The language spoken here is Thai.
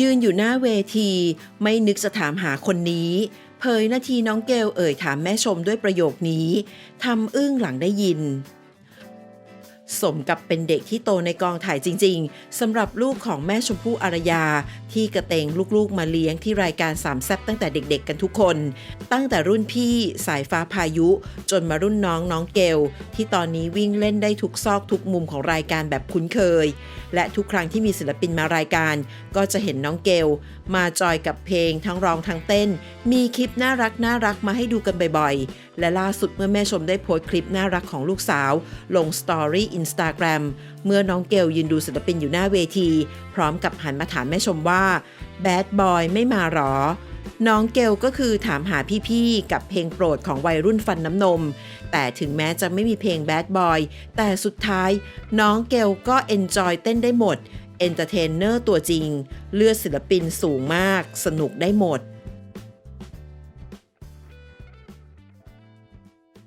ยืนอยู่หน้าเวทีไม่นึกจะถามหาคนนี้ เผยนาทีน้องเกลเอ่ยถามแม่ชมด้วยประโยคนี้ทำอึ้งหลังได้ยิน สมกับเป็นเด็กที่โตในกองถ่ายจริง ๆสำหรับลูกของแม่ชมพู่อารยา ที่กระเตงลูกๆมาเลี้ยงที่รายการสามแซบตั้งแต่เด็กๆกันทุกคน ตั้งแต่รุ่นพี่สายฟ้าพายุ จนมารุ่นน้องน้องเกลที่ตอนนี้วิ่งเล่นได้ทุกซอกทุกมุมของรายการแบบคุ้นเคย และทุกครั้งที่มีศิลปินมารายการ ก็จะเห็นน้องเกลมาจอยกับเพลงทั้งร้องทั้งเต้น มีคลิปน่ารักน่ารักมาให้ดูกันบ่อยๆและล่าสุดเมื่อแม่ชมได้โพสต์คลิปน่ารักของลูกสาว ลงสตอรี่อินสตาแกรมเมื่อน้องเกลยืนดูศิลปินอยู่หน้าเวที พร้อมกับหันมาถามแม่ชมว่าแบดบอยไม่มาหรอ น้องเกลก็คือถามหาพี่ๆ กับเพลงโปรดของวัยรุ่นฟันน้ำนม แต่ถึงแม้จะไม่มีเพลง Bad Boy แต่สุดท้ายน้องเกลก็เอนจอยเต้นได้หมดเอนเตอร์เทนเนอร์ตัวจริง เลือดศิลปินสูงมาก สนุกได้หมด